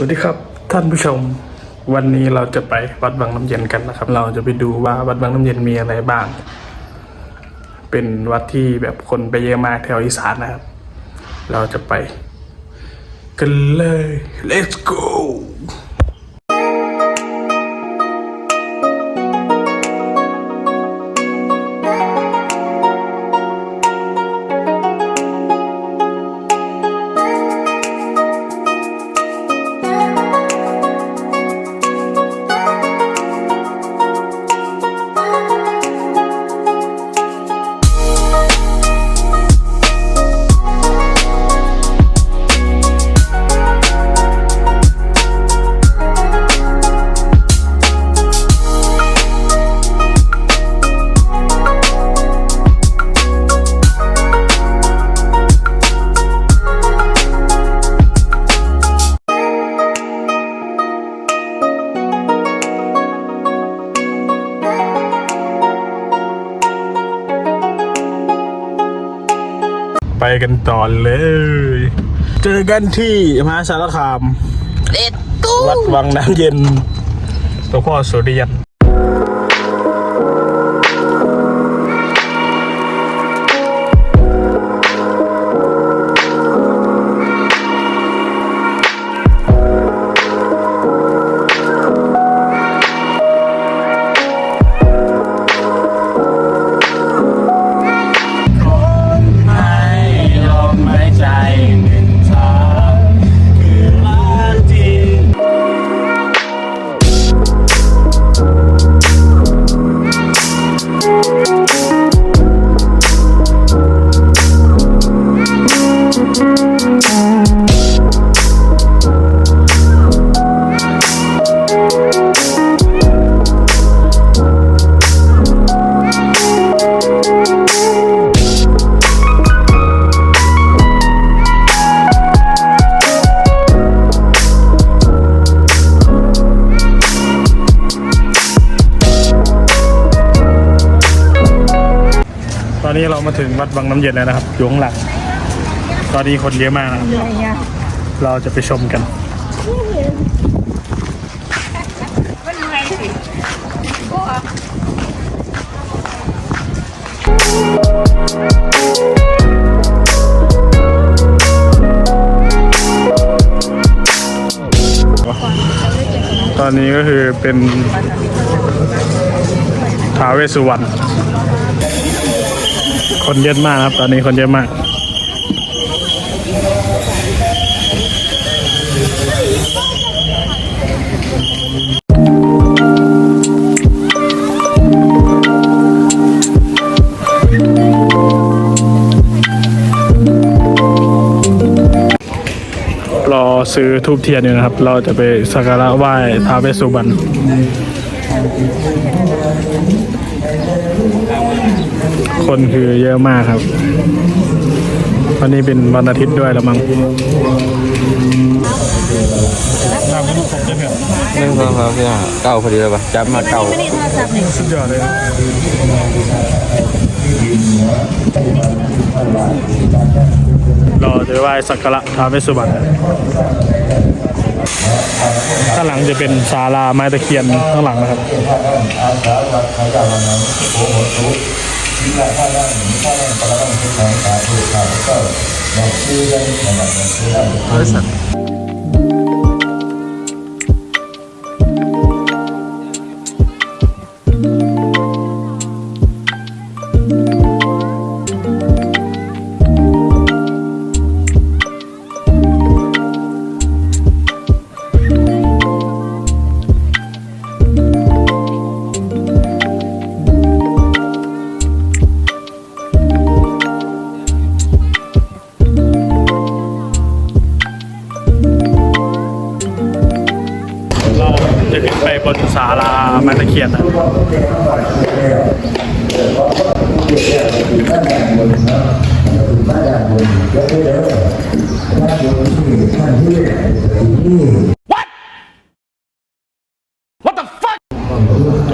สวัสดีครับท่านผู้ชม วันนี้เราจะไปวัดบางน้ำเย็นกันนะครับ เราจะไปดูว่าวัดบางน้ำเย็นมีอะไรบ้าง เป็นวัดที่แบบคนไปเยอะมากแถวอีสานนะครับ เราจะไป กันเลย let's go กันต่อเลย เจอกันที่มหาสารคาม เอ็ดตู้วัดวังน้ำเย็นหลวงพ่อสุริยัน นนี้เรามาถึงวัดวังน้ำเย็นแล้วนะครับอยู่ข้างหลังตอนนี้คนเยอะมากนะครับเราจะไปชมกันตอนนี้ก็คือเป็นท้าวเวสสุวรรณ คนเยอะมากครับ ตอนนี้คนเยอะมาก รอซื้อทูบเทียนอยู่นะครับ เราจะไปสักการะไหว้ท้าวเวสสุวรรณ คนคือเยอะมากครับ วันนี้เป็นวันอาทิตย์ด้วยละมั้งหนึ่งสองสามสี่ห้าเก้าพอดีเลยปะจับมาเก้าสุดยอดเลยเราจะไหว้สักการะท้าวเวสสุวรรณข้างหลังจะเป็นศาลาไม้ตะเคียนข้างหลังนะครับ เรา บนศาลาไม้ตะเคียนนะ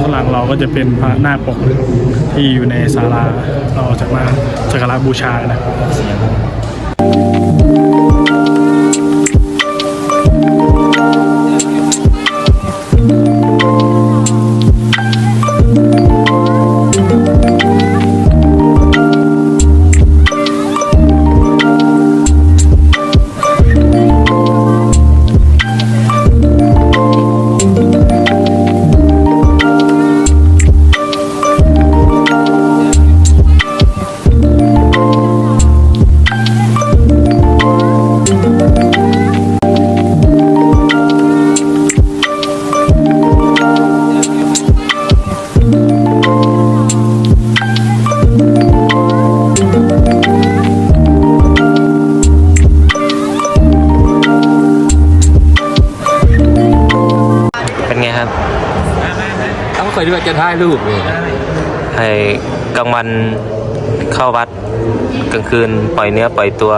ข้างหลังเราก็จะเป็นพระนาคปกที่อยู่ในศาลาเราจะมาสักการะบูชานะ ไงครับต้องคอยดูว่าจะถ่ายรูปเลยให้กลางวันเข้าวัดกลางคืนปล่อยเนื้อปล่อยตัว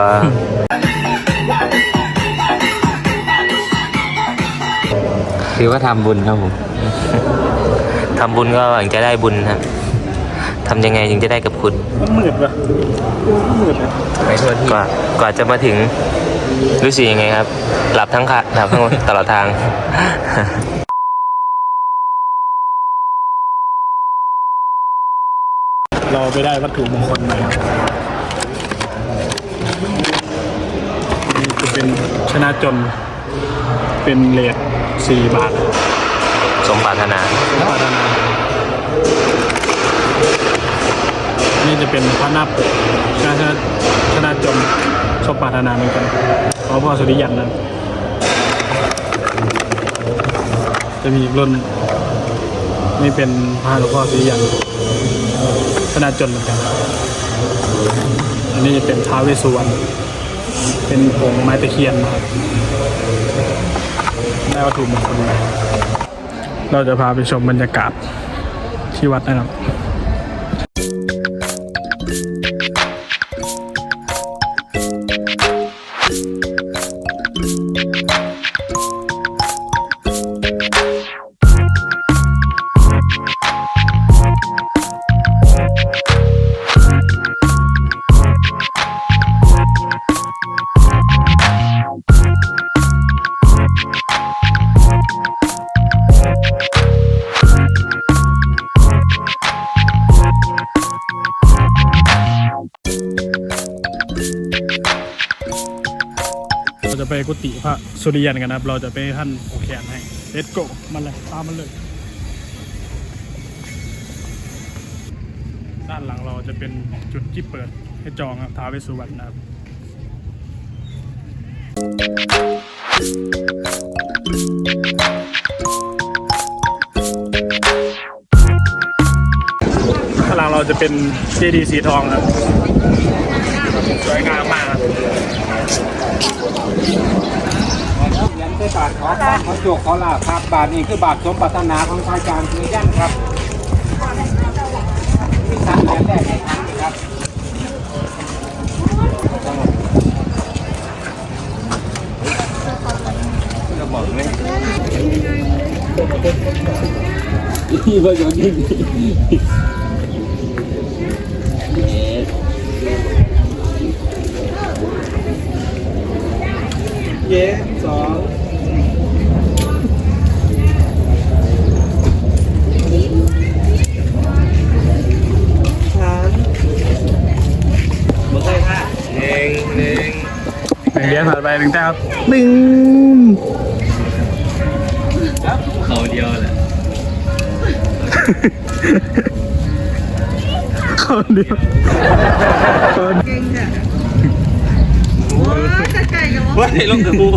ถือว่าทำบุญครับผมทำบุญก็หวังจะได้บุญครับทำยังไงถึงจะได้กับคุณมันมืดปะมืดเลยไปทั่วที่กว่ากว่าจะมาถึงรู้สึกยังไงครับ หลับทั้งค่ะหลับทั้งตลอดทาง เรา ไปได้วัตถุมงคลมาครับนี่จะเป็นชนะจนเป็นเลทสี่บาทสมปรารถนาปรารถนานี่จะเป็นพระนับชนะชนะจนชอบปรารถนาเหมือนกันขอพ่อสุริยันนั้น จะมีอีกรุ่นหนึ่งนี่เป็นพระหลวงพ่อสุริยัน ขนาดจนเหมือนกัน อันนี้เป็นท้าวเวสสุวรรณเป็นผงไม้ตะเคียนได้วัตถุมงคลเราจะพาไปชมบรรยากาศที่วัดนะครับ จะไปกุฏิพระสุริยันกันนะครับ เราจะไปท่านผูกแขนให้เลตโกมันเลยตามมันเลย ด้านหลังเราจะเป็นจุดที่เปิดให้จองครับท้าวเวสสุวรรณนะครับข้างหลังเราจะเป็นเจดีย์สีทองครับ สวยงามมากครับ ยันใส่บาทขอข้าขอโจกขอลาบครับบาทนี้คือบาทสมปรารถนาของพระอาจารคือยันครับที่สามเหรียญแรกในครั้งนี้ครับเนึ่งเหรียญผ่านไปหนึ่งแต้มครับหนึ่งเขาเดียวแหละคนเดียวคนว่าในลงกับกู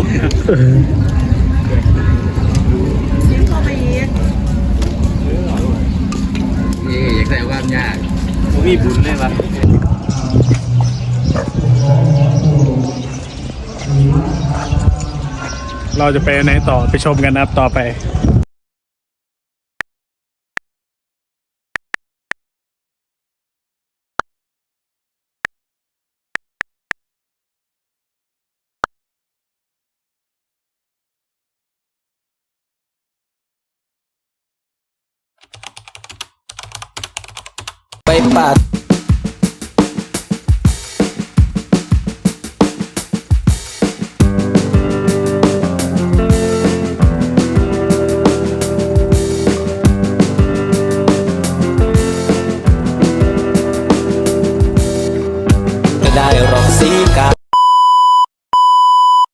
นี่อยากใส่ความยากผมมีบุญเลยวะ เราจะไปไหนต่อไปชมกันนะครับต่อไปไปปาด